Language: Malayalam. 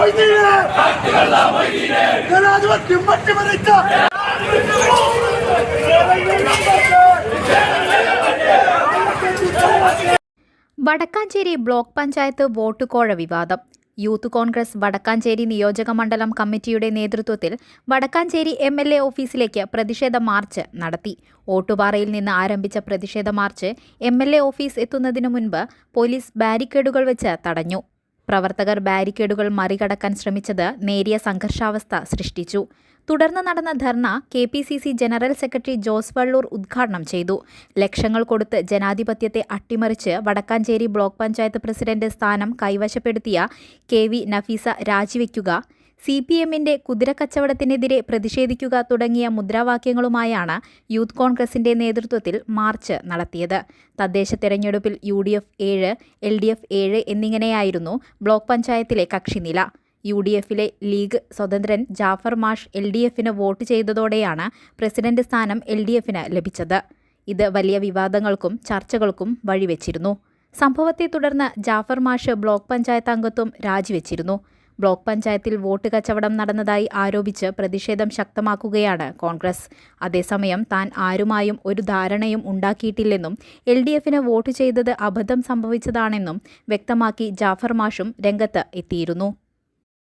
മൊയ്തീനെ ജനാധിപത്യം മറ്റുമറിച്ച വടക്കാഞ്ചേരി ബ്ലോക്ക് പഞ്ചായത്ത് വോട്ട് കോഴ വിവാദം. യൂത്ത് കോൺഗ്രസ് വടക്കാഞ്ചേരി നിയോജക മണ്ഡലം കമ്മിറ്റിയുടെ നേതൃത്വത്തിൽ വടക്കാഞ്ചേരി എം എൽ എ ഓഫീസിലേക്ക് പ്രതിഷേധ മാർച്ച് നടത്തി. ഓട്ടുപാറയിൽ നിന്ന് ആരംഭിച്ച പ്രതിഷേധ march M L A office എത്തുന്നതിനു മുൻപ് പോലീസ് ബാരിക്കേഡുകൾ വെച്ച് തടഞ്ഞു. പ്രവർത്തകർ ബാരിക്കേഡുകൾ മറികടക്കാൻ ശ്രമിച്ചത് നേരിയ സംഘർഷാവസ്ഥ സൃഷ്ടിച്ചു. തുടർന്ന് നടന്ന dharna K P C C general secretary Jose Vallur ഉദ്ഘാടനം ചെയ്തു. ലക്ഷങ്ങൾ കൊടുത്ത് ജനാധിപത്യത്തെ അട്ടിമറിച്ച് വടക്കാഞ്ചേരി ബ്ലോക്ക് പഞ്ചായത്ത് പ്രസിഡന്റ് സ്ഥാനം കൈവശപ്പെടുത്തിയ കെ വി നഫീസ രാജിവെക്കുക സി പി എമ്മിന്റെ കുതിരക്കച്ചവടത്തിനെതിരെ പ്രതിഷേധിക്കുക തുടങ്ങിയ മുദ്രാവാക്യങ്ങളുമായാണ് യൂത്ത് കോൺഗ്രസിന്റെ നേതൃത്വത്തിൽ മാർച്ച് നടത്തിയത്. തദ്ദേശ തെരഞ്ഞെടുപ്പിൽ യു ഡി എഫ് ഏഴ് എൽ ഡി എഫ് ഏഴ് എന്നിങ്ങനെയായിരുന്നു ബ്ലോക്ക് പഞ്ചായത്തിലെ കക്ഷിനില. യു ഡി എഫിലെ ലീഗ് സ്വതന്ത്രൻ ജാഫർ മാഷ് എൽ ഡി എഫിന് വോട്ട് ചെയ്തതോടെയാണ് പ്രസിഡന്റ് സ്ഥാനം എൽ ഡി എഫിന് ലഭിച്ചത്. ഇത് വലിയ വിവാദങ്ങൾക്കും ചർച്ചകൾക്കും വഴിവെച്ചിരുന്നു. സംഭവത്തെ തുടർന്ന് ജാഫർ മാഷ് ബ്ലോക്ക് പഞ്ചായത്ത് അംഗത്വം രാജിവെച്ചിരുന്നു. ബ്ലോക്ക് പഞ്ചായത്തിൽ വോട്ട് കച്ചവടം നടന്നതായി ആരോപിച്ച് പ്രതിഷേധം ശക്തമാക്കുകയാണ് കോൺഗ്രസ്. അതേസമയം താൻ ആരുമായും ഒരു ധാരണയും ഉണ്ടാക്കിയിട്ടില്ലെന്നും എൽ ഡി എഫിന് വോട്ട് ചെയ്തത് അബദ്ധം സംഭവിച്ചതാണെന്നും വ്യക്തമാക്കി ജാഫർ മാഷും രംഗത്ത് എത്തിയിരുന്നു.